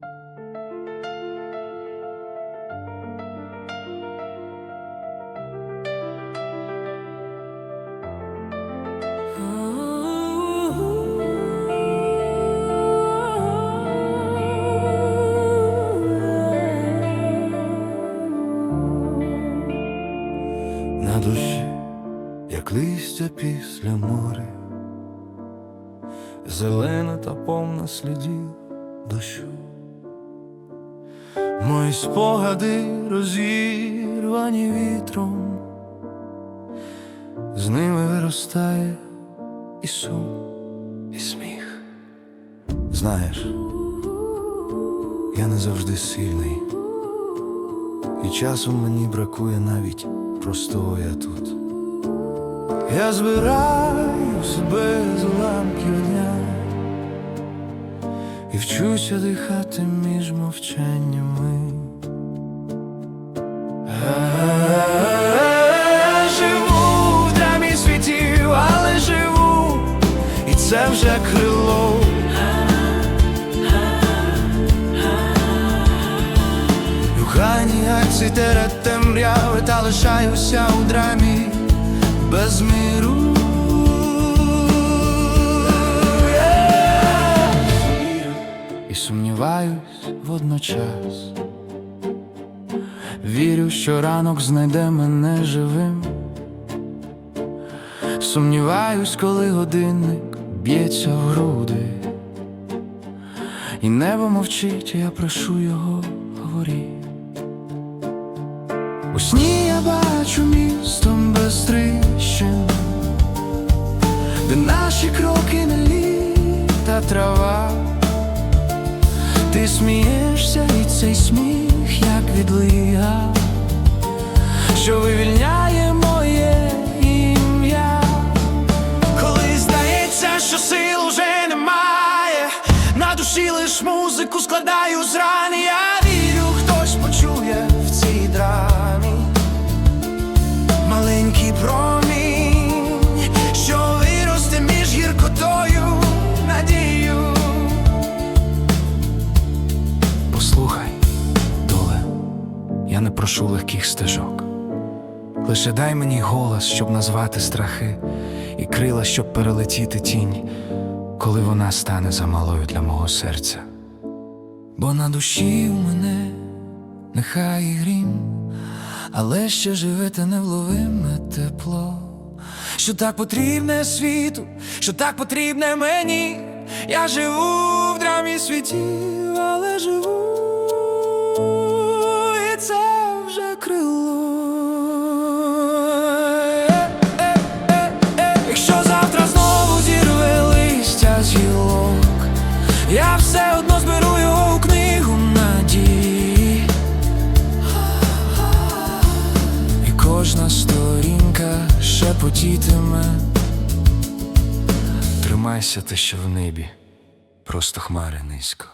На душі, як листя після моря, зелена та повна слідів дощу. Мої спогади розірвані вітром, з ними виростає і сум, і сміх. Знаєш, я не завжди сильний, і часом мені бракує навіть простого я тут. Я збираю себе з уламків і вчуся дихати між мовчаннями. Живу в драмі світів, але живу, і це вже крило. Акції терет темряви та лишаюся у драмі без миру. Сумніваюсь водночас. Вірю, що ранок знайде мене живим. Сумніваюсь, коли годинник б'ється в груди. І небо мовчить, я прошу його говоріть. У сні я бачу містом без тріщин, де наші кроки не лід та трава. Ти смієшся, і цей сміх, як відлига, що вивільняє моє ім'я. Коли здається, що сил уже немає, на душі лиш музику складаю з ран. Прошу легких стежок. Лише дай мені голос, щоб назвати страхи, і крила, щоб перелетіти тінь, коли вона стане замалою для мого серця. Бо на душі у мене нехай і грім, але ще живе те невловиме тепло, що так потрібне світу, що так потрібне мені. Я живу в драмі світів, але живу, і це крило. Якщо завтра знову зірве листя з гілок, я все одно зберу його у книгу надії. І кожна сторінка шепотітиме. Тримайся те, що в небі, просто хмари низько.